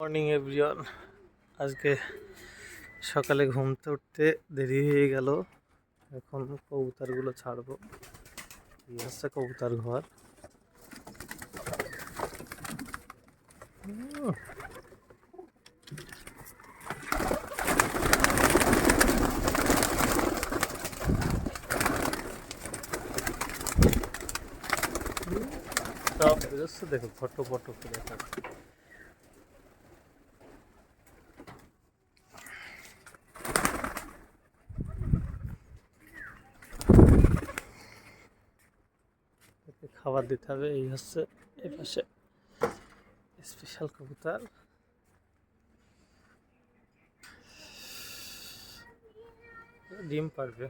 Morning everyone আজকে সকালে ঘুমতে উঠতে দেরি হয়ে গেল। এখন কবুতারগুলো ছাড়বো। এই হচ্ছে কবুতর ঘর। দেখো, ফটো ফটো করে খাবার দিতে হবে, এই হচ্ছে এই পাশে স্পেশাল কবুতর। ডিম পারবে।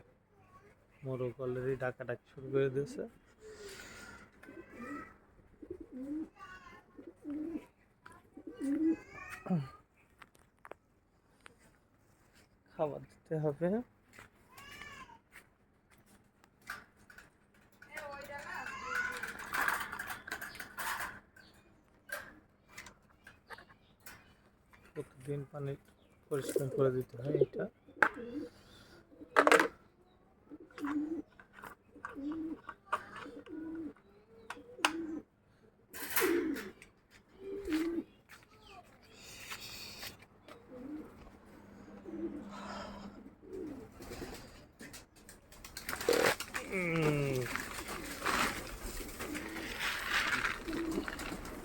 মোরগ অলরেডি ডাকা ডাকি শুরু করে দিয়েছে। খাবার দিতে হবে। পানি পরিষ্কার করে দিতে হয় এটা।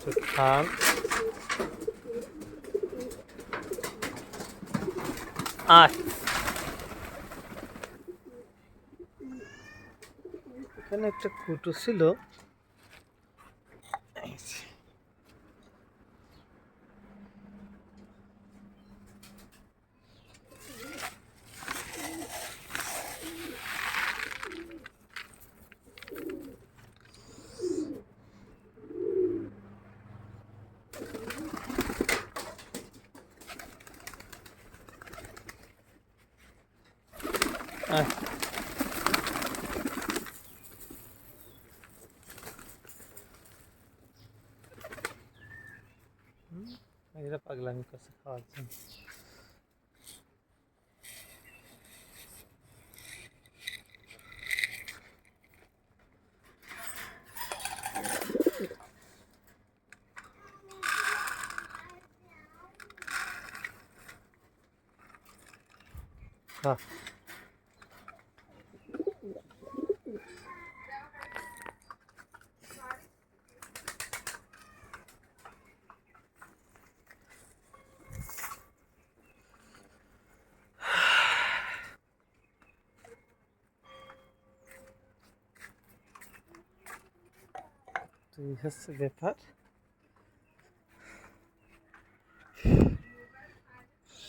তো আয় এখানে একটা কুটো ছিল। আয় হুম, এরা পাগলামি করছে খাওয়ার জন্য এই হচ্ছে ব্যাপার।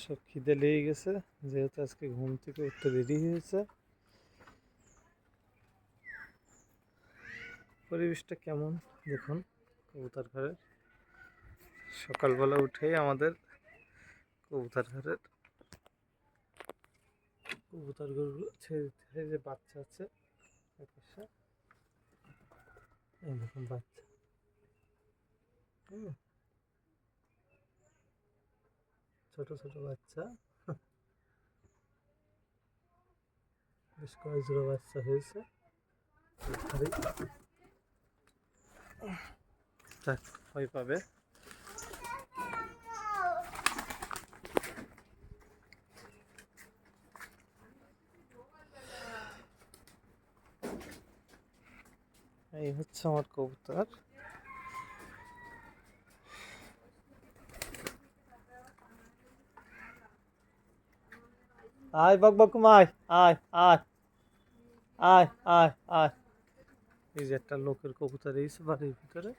সব খিদে লেগে গেছে, যেহেতু আজকে ঘুম থেকে উঠতে দেরি হয়েছে। পরিবেশটা কেমন? দেখুন, কবুতর ঘরের। সকালবেলা উঠেই আমাদের কবুতর ঘরের। কবুতর গরুগুলো ছেড়ে যে বাচ্চা আছে এই দেখুন বাচ্চা। ছোট ছোট বাচ্চা। বেশ কয়েক বাচ্চা হয়েছে। ভয় পাবে। এই হচ্ছে আমার কবুতর। আয় বক বকুম আয় আয় আয় আয় আয় আয়। এই যে একটা লোকের কবুতর এইছে বাড়ির ভিতরে,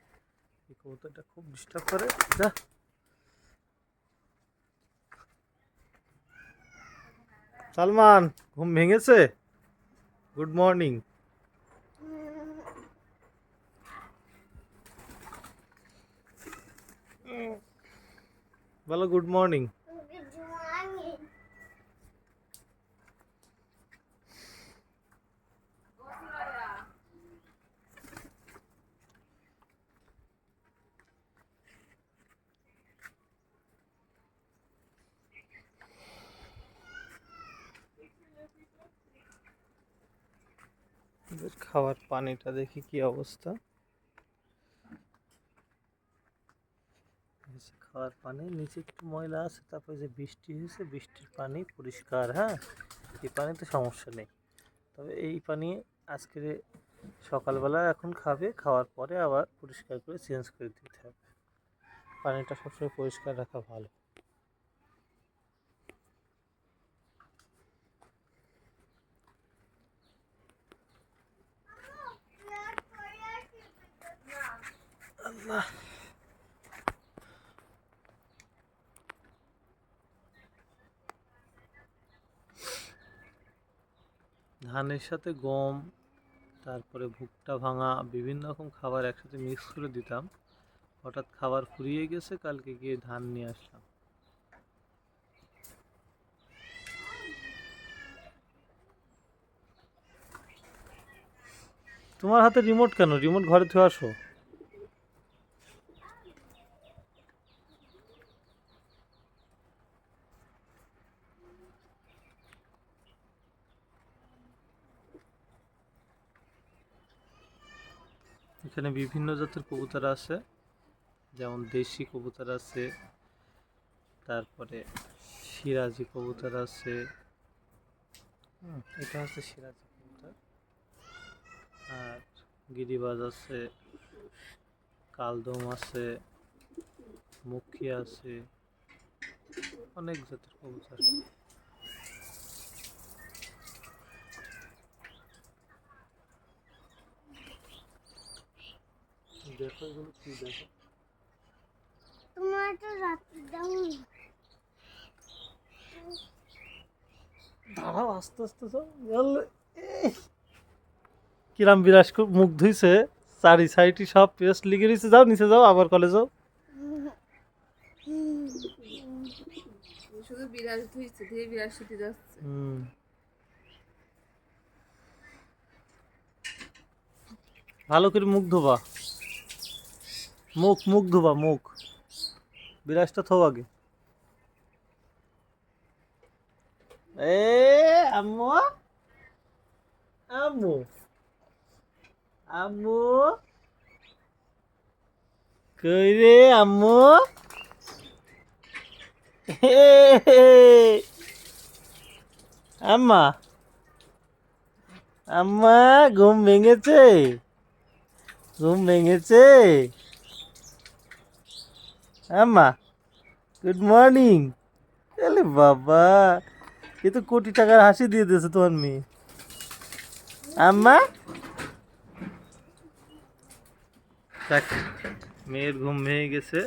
এই কবুতরটা খুব ডিস্টার্ব করে। যা। সালমান, ঘুম ভেঙেছে? Good morning. বলো গুড মর্নিং খাওয়ার পানিটা দেখি কি অবস্থা যে খাওয়ার পানি, নিচে একটু ময়লা আছে, তারপরে যে বৃষ্টি হয়েছে, বৃষ্টির পানি পরিষ্কার হ্যাঁ? এই পানিতে সমস্যা নেই। তবে এই পানি আজকে সকালবেলা এখন খাবে, খাওয়ার পরে আবার পরিষ্কার করে চেঞ্জ করে দিতে হবে। পানিটা সবসময় পরিষ্কার রাখা ভালো। আল্লাহ। ধানের সাথে গম, তারপরে ভুট্টা ভাঙা, বিভিন্ন রকম খাবার একসাথে মিক্স করে দিতাম। হঠাৎ খাবার ফুরিয়ে গেছে, কালকে গিয়ে ধান নিয়ে আসলাম। তোমার হাতে রিমোট কেন? রিমোট ঘরে থেকে আসো। এখানে বিভিন্ন জাতের কবুতর আছে, যেমন দেশি কবুতর আছে, তারপরে সিরাজি কবুতর আছে। এটা হচ্ছে সিরাজি কবুতর। আর গিরিবাজ আছে, কালদম আছে, মুখী আছে, অনেক জাতের কবুতর। দেখো এগুলো কি দেখো। তোমার তো রাত্রি দাও দাঁড়াও আস্তে আস্তে কিরাম বিরাস খুব মুখ ধুইছে। চারি সাইডি সব পেস্ট লিখে দিয়েছে যাও নিচে যাও আবার কলে যাও। শুধু বিরাজ ধুইছে ধুয়ে বিরাজ শুতে যাচ্ছে। হুম। ভালো করে মুখ ধোবা। মুখ মুখ ধোবা, মুখ। বিরাজটা থো আগে। এ, আম্মু। আম্মু। আম্মু। কই রে, আম্মু? আম্মা। আম্মা, ঘুম ভেঙেছে? ঘুম ভেঙেছে? আম্মা গুড মর্নিং আরে বাবা, এ তো কোটি টাকার হাসি দিয়ে দিয়েছে তোমার মেয়ে। আম্মা? দেখ, মেয়ের ঘুম ভেঙে গেছে।